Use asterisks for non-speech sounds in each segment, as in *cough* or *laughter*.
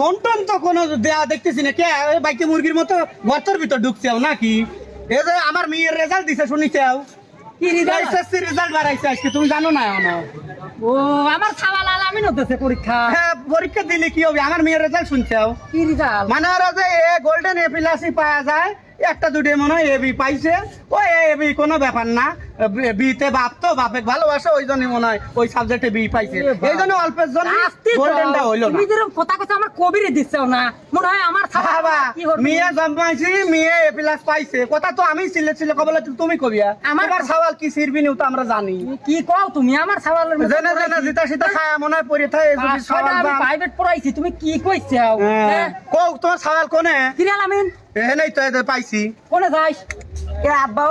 Phone tone তো কোনো দেয়া দেখতেছি না কে? ওই বাইকে মুরগির মতো গর্তের ভিতর ঢুকছেও নাকি? এই যে আমার মেয়ের রেজাল্ট দিছে শুনিছেও কি রেজাল্ট এসএসসি রেজাল্ট বাড়াইছে আজকে তুমি জানো না এখনও? ও আমার ছাওয়াল আলামিন হতেছে পরীক্ষা। হ্যাঁ পরীক্ষা দিলে কি হবে? আমার মেয়ের রেজাল্ট শুনছেও কি রেজাল্ট মানে ওরা যে এ গোল্ডেন এ প্লাসই পাওয়া যায় একটা দুটো মনে হয় এবি পাইছে। ওই এবি কোনো ব্যাপার না। বিতে বাপ তো বাপে ভালোবাসে ওই জন্য মনে হয় ওই সাবজেক্টে বি পাইছে। এই জন্য অল্পের জন্য গোল্ডেনটা হইল না। তুমি যেরকম কথা কথা আমার কবিরে দিচ্ছেও না। মনে হয় আমার বাবা? মেয়ে জন্মাইছি মেয়ে এ প্লাস পাইছে। কথা তো আমি ছিলে ছিলে কবলে তুমি কবিয়া। আমার- সওয়াল কি সিরবি নিও তো আমরা জানি। কি কও তুমি? আমার ছাওয়ালের মতো জেনে জেনে জিতা সিতা খায় মনে হয় পড়ে থাকে যদি সওয়াল আমি প্রাইভেট পড়াইছি তুমি কি কইছাও হ্যাঁ। কও তোমার সওয়াল কোনে? কিরে আলামিন? এ নেই তো পাইছি। কোনে যাইস এ আব্বা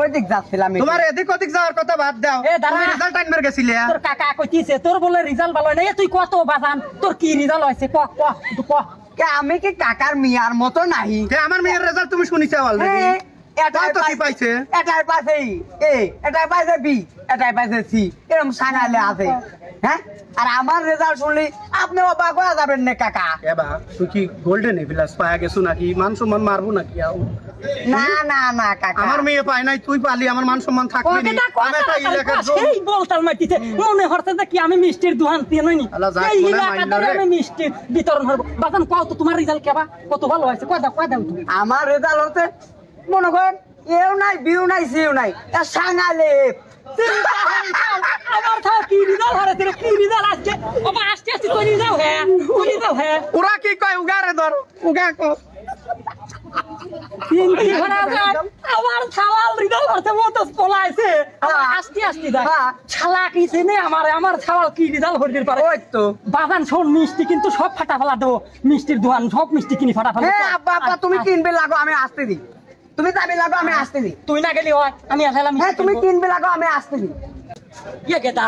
ওই দিক যাচ্ছিলাম। তোমার এদিক ওদিক যাওয়ার কথা বাদ দাও। এ। তুমি রেজাল্ট আনবার গেছিলে। তোর কাকা কইতিছে তোর বলে রেজাল্ট ভালো না তুই কত বাজান? তোর কি রেজাল্ট হয়েছে? ক ক ক। কে আমি কি কাকার মিয়ার মতো নাহি? আমার মেয়ের রেজাল্ট তুমি শুনিছো অলরেডি এটাই তো কি পাইছে এটাই পাইছে এ এটাই পাইছে বি এটাই পাইছে সি এরকম সাঙালে আছে। হ্যাঁ? আর আমার রেজাল্ট শুনলি আপনি অবাক হয়ে যাবেন না কাকা। এবা তুই কি গোল্ডেন এ প্লাস পায়া গেছো নাকি? মান সম্মান মারবো নাকি আও? না না না কাকা। আমার মেয়ে পায় নাই তুই পালি আমার মান সম্মান থাকবি নি। এলাকার সেই বলতাল মাটিতে মনে হচ্ছে যে কি আমি মিষ্টির দোকান দিয়ে এই। আমি মিষ্টি বিতরণ করব। বাজান কও তো তোমার রেজাল্ট কেবা? কত ভালো হয়েছে? কয় দাও কয় দাও আমার রেজাল্ট হচ্ছে মনে করেন এও নাই বিও নাই সিও নাই। সাঙালে। কি ওরা কয় উগারে ধর উগা আমার মতো পলাইছে। হ্যাঁ। আস্তে আস্তে। ছালা কি চেনে আমার আমার ছাওয়াল কি রেজাল্ট হতে পারে। ওই তো। বাগান শোন মিষ্টি কিন্তু সব ফাটা ফেলা দেবো। মিষ্টির দোকান সব মিষ্টি কিনি ফাটা ফেলা হ্যাঁ আব্বা আব্বা তুমি কিনবে লাগো আমি আসতে দিই। তুমি যাবি লাগো আমি আসতে দিই তুই না গেলি হয় আমি আসলাম হ্যাঁ তুমি কিনবে লাগো আমি আসতে দিই ইয়ে গেদা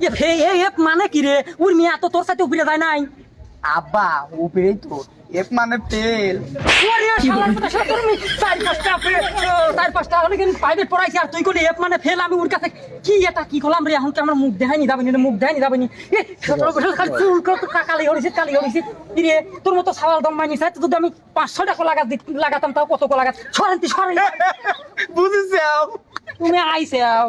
ইয়ে ফে এ এ মানে কি রে? উর মিয়া তো তোর সাথে উপরে যায় নাই। আব্বা উপরেই তো। এফ মানে মি চার পাঁচটা চার পাঁচটা হলে কিন্তু প্রাইভেট পড়াইছি আর তুই কোন এপ মানে ফেল আমি ওর কাছে কি এটা কি করলাম রে? এখন কি আমার মুখ দেখাইনি যাবেনি মুখ দেখাইনি যাবেনি এ খালি চুল কালি হরিছে কালি হরিছে। রে তোর মতো সাওয়াল দম মাইনি যদি আমি পাঁচশো টাকা লাগা লাগাতাম তাও কত লাগাত সরেন তুই সরেন। *laughs* বুঝিস তুমি আইছে আও।